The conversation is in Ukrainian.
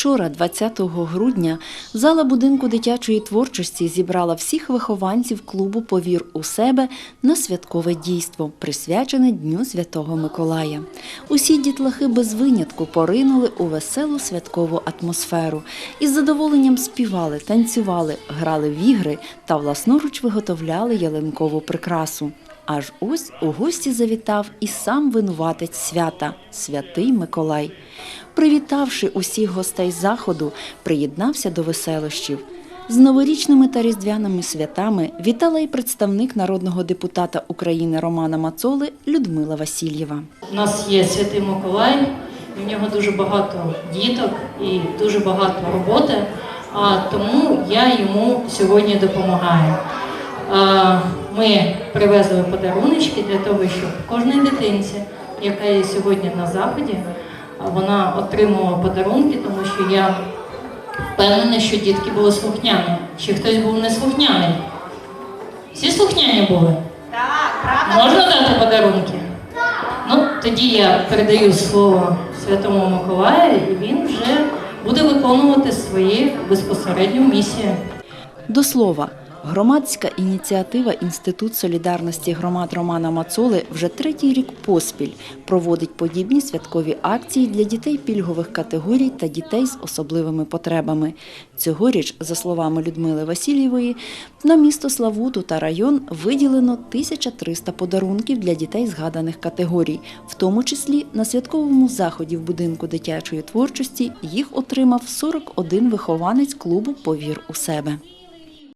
Вчора, 20 грудня, зала будинку дитячої творчості зібрала всіх вихованців клубу Повір у себе на святкове дійство, присвячене Дню Святого Миколая. Усі дітлахи без винятку поринули у веселу святкову атмосферу і з задоволенням співали, танцювали, грали в ігри та власноруч виготовляли ялинкову прикрасу. Аж ось у гості завітав і сам винуватець свята святий Миколай. Привітавши усіх гостей заходу, приєднався до веселощів. З новорічними та різдвяними святами вітала й представник народного депутата України Романа Мацоли Людмила Васильєва. У нас є святий Миколай, в нього дуже багато діток і дуже багато роботи, а тому я йому сьогодні допомагаю. Ми привезли подаруночки для того, щоб кожній дитинці, яка є сьогодні на заході, вона отримувала подарунки, тому що я впевнена, що дітки були слухняні. Чи хтось був не слухняний? Всі слухняні були? Так, правда. Можна дати подарунки? Ну, тоді я передаю слово Святому Миколаю, і він вже буде виконувати свою безпосередню місію. До слова, громадська ініціатива Інститут солідарності громад Романа Мацоли вже третій рік поспіль проводить подібні святкові акції для дітей пільгових категорій та дітей з особливими потребами. Цьогоріч, за словами Людмили Васильєвої, на місто Славуту та район виділено 1300 подарунків для дітей згаданих категорій, в тому числі на святковому заході в будинку дитячої творчості їх отримав 41 вихованець клубу Повір у себе.